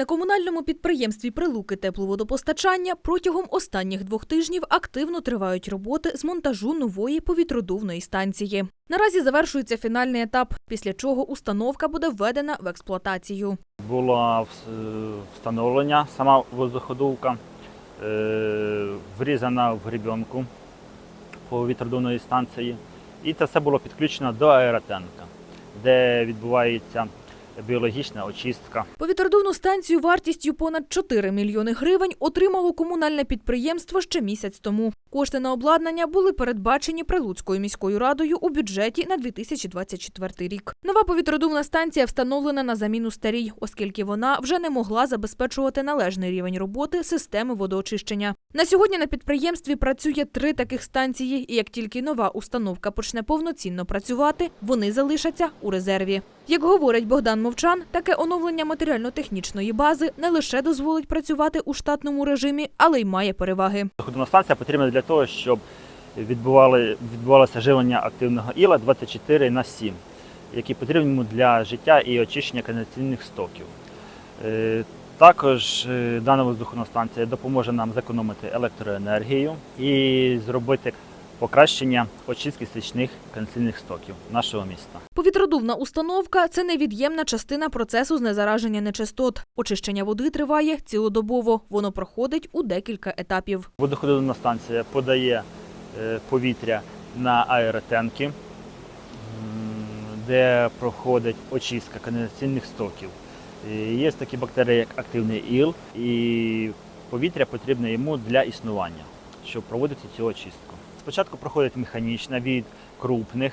На комунальному підприємстві Прилуки тепловодопостачання протягом останніх двох тижнів активно тривають роботи з монтажу нової повітродувної станції. Наразі завершується фінальний етап, після чого установка буде введена в експлуатацію. Було вс- встановлення, сама воздуходувка е, врізана в грібенку повітродувної станції. І це все було підключено до аеротенка, де відбувається біологічна очистка. Повітродувну станцію вартістю понад 4 мільйони гривень отримало комунальне підприємство ще місяць тому. Кошти на обладнання були передбачені Прилуцькою міською радою у бюджеті на 2024 рік. Нова повітродувна станція встановлена на заміну старій, оскільки вона вже не могла забезпечувати належний рівень роботи системи водоочищення. На сьогодні на підприємстві працює три таких станції, і як тільки нова установка почне повноцінно працювати, вони залишаться у резерві. Як говорить Богдан Мовчан, таке оновлення матеріально-технічної бази не лише дозволить працювати у штатному режимі, але й має переваги. Доходна станція потрібна для того, щоб відбували, відбувалося живлення активного іла 24 на 7, які потрібні йому для життя і очищення канаційних стоків. Е, Також е, дана воздуховна станція допоможе нам зекономити електроенергію і зробити покращення очистки стічних каналізаційних стоків нашого міста. Повітродувна установка це невід'ємна частина процесу знезараження нечистот. Очищення води триває цілодобово. Воно проходить у декілька етапів. Водоходовна станція подає е, повітря на аеротенки, де проходить очистка каналізаційних стоків. Є такі бактерії, як активний іл, і повітря потрібне йому для існування, щоб проводити цю очистку. Спочатку проходить механічна від крупних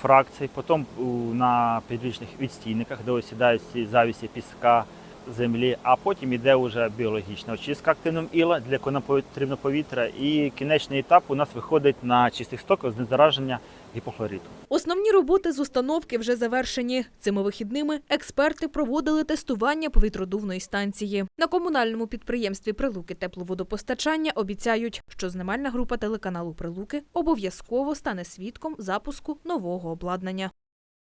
фракцій, потім на підвічних відстійниках, де осідають ці завісі піска, землі, а потім іде вже біологічна очистка активним іла, для якого нам потрібно повітря. І кінечний етап у нас виходить на чистих стоках знезараження гіпохлориту. Основні роботи з установки вже завершені. Цими вихідними експерти проводили тестування повітродувної станції. На комунальному підприємстві Прилуки тепловодопостачання обіцяють, що знімальна група телеканалу Прилуки обов'язково стане свідком запуску нового обладнання.